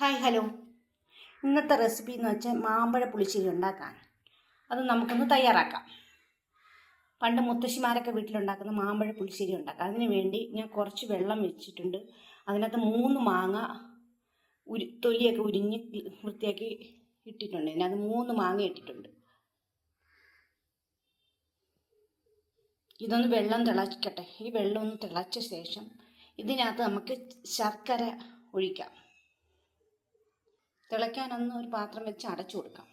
Hi hello. ഇന്നത്തെ recipe എന്ന് വെച്ചാൽ മാമ്പഴ പുളിശ്ശേരി ഉണ്ടാക്കാൻ. അത് നമുക്കൊന്ന് തയ്യാറാക്കാം. പണ്ട് മുത്തശ്ശിമാരൊക്കെ വീട്ടിലുണ്ടാക്കുന്ന മാമ്പഴ പുളിശ്ശേരി ഉണ്ടാക്കാം. അതിന് വേണ്ടി ഞാൻ കുറച്ച് വെള്ളം വെച്ചിട്ടുണ്ട്. അതിനകത്ത് മൂന്ന് മാങ്ങ ഉരി തൊലിയൊക്കെ ഉരിഞ്ഞ് വൃത്തിയാക്കി ഇട്ടിട്ടുണ്ട്. ഇതിനകത്ത് മൂന്ന് മാങ്ങ ഇട്ടിട്ടുണ്ട്. ഇതൊന്ന് വെള്ളം തിളക്കട്ടെ ഈ വെള്ളം ഒന്ന് തിളച്ച ശേഷം ഇതിനകത്ത് നമുക്ക് ശർക്കര ഒഴിക്കാം. തിളയ്ക്കാനൊന്ന് ഒരു പാത്രം വെച്ച് അടച്ചു കൊടുക്കാം.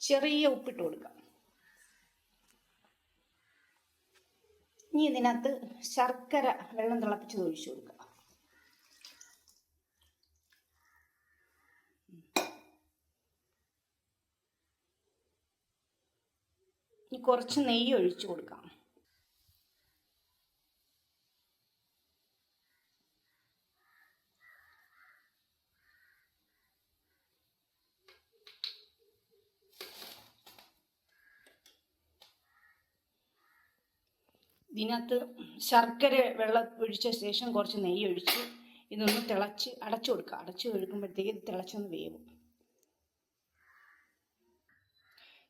ചെറിയ ഉപ്പിട്ട് കൊടുക്കാം. ഇനി ഇതിനകത്ത് ശർക്കര വെള്ളം തിളപ്പിച്ച് ഒഴിച്ചു കൊടുക്കുക ഇനി കുറച്ച് നെയ്യ് ഒഴിച്ചു കൊടുക്കാം. ഇതിനകത്ത് ശർക്കര വെള്ളം ഒഴിച്ച ശേഷം കുറച്ച് നെയ്യ് ഒഴിച്ച് ഇതൊന്ന് തിളച്ച് അടച്ചു കൊടുക്കുക. അടച്ചു കൊടുക്കുമ്പോഴത്തേക്ക് ഇത് തിളച്ചൊന്ന് വേവും.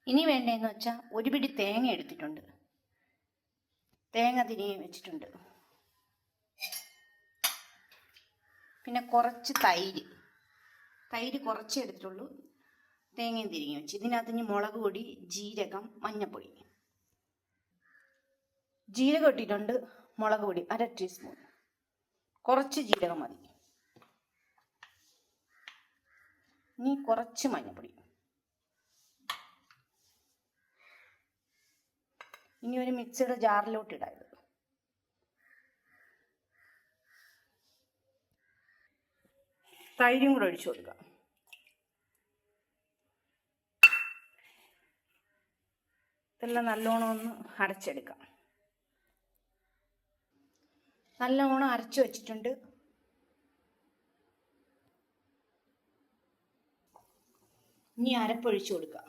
ഇനി വേണ്ടതെന്ന് വെച്ചാൽ ഒരു പിടി തേങ്ങ എടുത്തിട്ടുണ്ട്. തേങ്ങ തിരികെ വെച്ചിട്ടുണ്ട്. പിന്നെ കുറച്ച് തൈര്. തൈര് കുറച്ചേ എടുത്തിട്ടുള്ളൂ. തേങ്ങയും തിരികെ വെച്ച്. ഇതിനകത്ത് ഇനി മുളക് പൊടി ജീരകം മഞ്ഞൾപ്പൊടി. ജീരകം ഇട്ടിട്ടുണ്ട് മുളക് പൊടി അര ടീസ്പൂൺ കുറച്ച് ജീരകം മതി. ഇനി കുറച്ച് മഞ്ഞൾപ്പൊടി ഇനി ഒരു മിക്സിയുടെ ജാറിലോട്ട് ഇടായത് തൈരും കൂടെ ഒഴിച്ചു കൊടുക്കുക ഇതെല്ലാം നല്ലോണം ഒന്ന് അടച്ചെടുക്കാം. നല്ലോണം അരച്ചു വെച്ചിട്ടുണ്ട്. ഇനി അരപ്പൊഴിച്ചു കൊടുക്കുക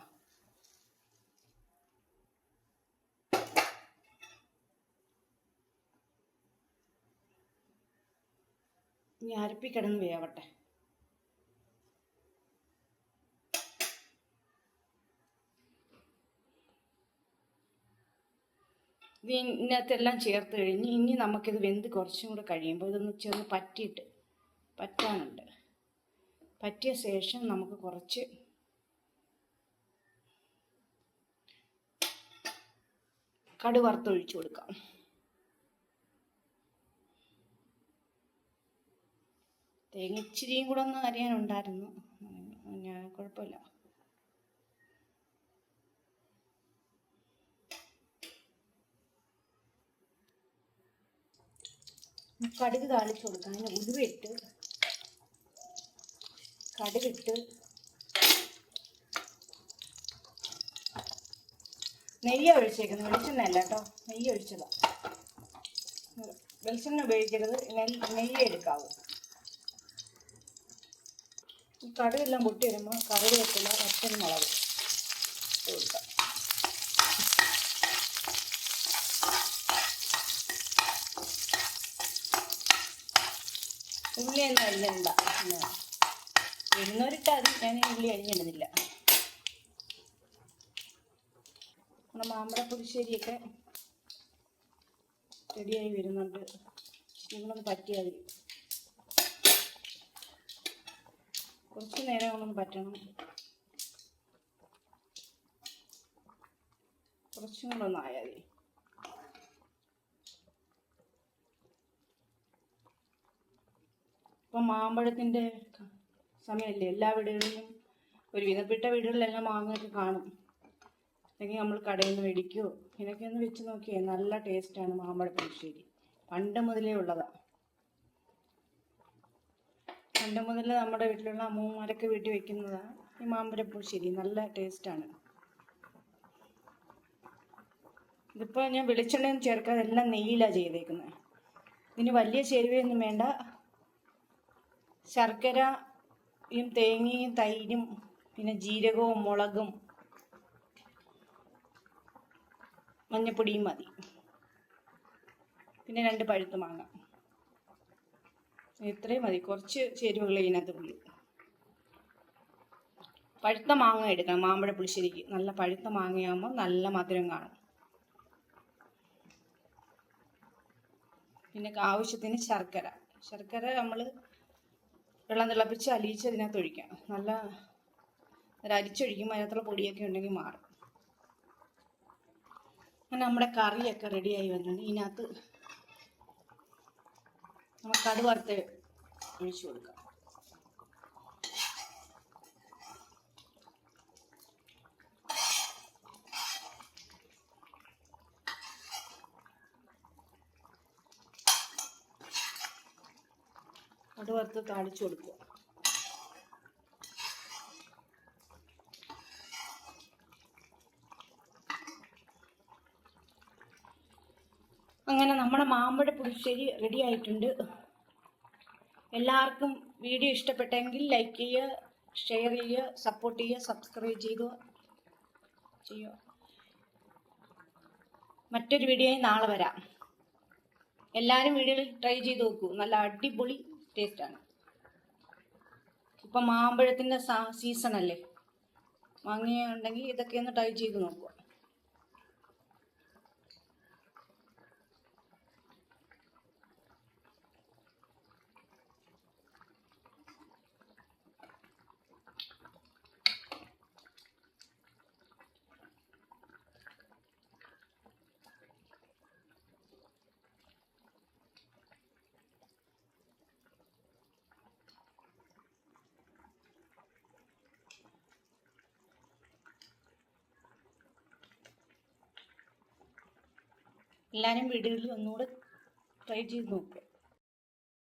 ഇനി അരപ്പിക്കിടന്ന് വേവട്ടെ. ഇതിനകത്തെല്ലാം ചേർത്ത് കഴിഞ്ഞ് ഇനി നമുക്കിത് വെന്ത് കുറച്ചും കൂടെ കഴിയുമ്പോൾ ഇതൊന്ന് ചെന്ന് പറ്റിയിട്ട് പറ്റാനുണ്ട്. പറ്റിയ ശേഷം നമുക്ക് കുറച്ച് കടു വറുത്തൊഴിച്ചു കൊടുക്കാം. തേങ്ങ ഇച്ചിരിയും കൂടെ ഒന്ന് അറിയാനുണ്ടായിരുന്നു ഞാൻ കുഴപ്പമില്ല. കടുക് താളിച്ച് കൊടുക്കാം. അതിന് ഉരുവിട്ട് കടുകിട്ട് നെയ്യ ഒഴിച്ചേക്കുന്നത് വെളിച്ചെണ്ണ അല്ല കേട്ടോ. നെയ്യ് ഒഴിച്ചതാ. വെളിച്ചെണ്ണ ഉപയോഗിക്കരുത്. നെയ്യ് നെയ്യ് എടുക്കാവൂ. കടുകെല്ലാം പൊട്ടി വരുമ്പോൾ കറിവേപ്പില ഒറ്റ മുളക് കൊടുക്കാം. ഉള്ളി ഒന്നും ഇരുന്നൂറിട്ട് അത് ഞാൻ ഉള്ളി അരിഞ്ഞിടുന്നില്ല. നമ്മുടെ മാമ്പഴ പുളിശ്ശേരിയൊക്കെ റെഡിയായി വരുന്നുണ്ട്. നിങ്ങളൊന്ന് പറ്റിയാൽ മതി. കുറച്ച് നേരം ഒന്നും പറ്റണം. കുറച്ചും കൂടെ ഒന്ന് ആയാൽ മതി. ഇപ്പം മാമ്പഴത്തിന്റെ സമയമല്ലേ എല്ലാ വീടുകളിലും ഒരു വിധപ്പെട്ട വീടുകളിലെല്ലാം മാങ്ങയൊക്കെ കാണും. അല്ലെങ്കിൽ നമ്മൾ കടയിൽ നിന്ന് മേടിക്കുമോ ഇതിനൊക്കെ ഒന്ന് വെച്ച് നോക്കിയേ നല്ല ടേസ്റ്റാണ് മാമ്പഴ പുളിശ്ശേരി. പണ്ട് മുതലേ ഉള്ളതാണ് പണ്ട് മുതൽ നമ്മുടെ വീട്ടിലുള്ള അമ്മൂമ്മമാരൊക്കെ വീട്ടിൽ വെക്കുന്നതാണ് ഈ മാമ്പഴ പുളിശ്ശേരി. നല്ല ടേസ്റ്റാണ്. ഇതിപ്പോൾ ഞാൻ വെളിച്ചെണ്ണയൊന്നും ചേർക്കാതെ എല്ലാം നെയ്യിലാണ് ചെയ്തേക്കുന്നത് ഇതിന് വലിയ ചേരുവയൊന്നും വേണ്ട. ശർക്കരയും തേങ്ങയും തൈരും പിന്നെ ജീരകവും മുളകും മഞ്ഞപ്പൊടിയും മതി. പിന്നെ രണ്ട് പഴുത്ത് മാങ്ങ. ഇത്രയും മതി. കുറച്ച് ചേരുവകൾ ഇതിനകത്ത് ഉള്ളൂ. പഴുത്ത മാങ്ങ എടുക്കണം. മാമ്പഴ പുളിശ്ശേരിക്ക്. നല്ല പഴുത്ത മാങ്ങയാകുമ്പോൾ നല്ല മധുരം കാണും. പിന്നെ ആവശ്യത്തിന് ശർക്കര. ശർക്കര നമ്മൾ വെള്ളം തിളപ്പിച്ച് അലിയിച്ച് അതിനകത്ത് ഒഴിക്കാം. നല്ല അരിച്ചൊഴിക്കുമ്പോൾ അതിനകത്തുള്ള പൊടിയൊക്കെ ഉണ്ടെങ്കിൽ മാറും. അങ്ങനെ നമ്മുടെ കറിയൊക്കെ റെഡിയായി വന്നിട്ടുണ്ട്. ഇതിനകത്ത് നമുക്ക് കടുവറുത്ത് ഒഴിച്ചു കൊടുക്കാം. കടുവറുത്ത് താളിച്ചു കൊടുക്കുക. അങ്ങനെ നമ്മുടെ മാമ്പഴ പുളിശ്ശേരി റെഡി ആയിട്ടുണ്ട്. എല്ലാവർക്കും വീഡിയോ ഇഷ്ടപ്പെട്ടെങ്കിൽ ലൈക്ക് ചെയ്യുക ഷെയർ ചെയ്യുക സപ്പോർട്ട് ചെയ്യുക സബ്സ്ക്രൈബ് ചെയ്യുക ചെയ്യുക. മറ്റൊരു വീഡിയോയിൽ നാളെ വരാം. എല്ലാവരും വീഡിയോയിൽ ട്രൈ ചെയ്ത് നോക്കൂ. നല്ല അടിപൊളി ടേസ്റ്റാണ് ഇപ്പം മാമ്പഴത്തിന്റെ സീസൺ അല്ലേ? മാങ്ങ ഉണ്ടെങ്കിൽ ഇതൊക്കെ ഒന്ന് ട്രൈ ചെയ്ത് നോക്കുക. എല്ലാവരും വീടുകളിൽ ഒന്നുകൂടെ ട്രൈ ചെയ്ത് നോക്കുക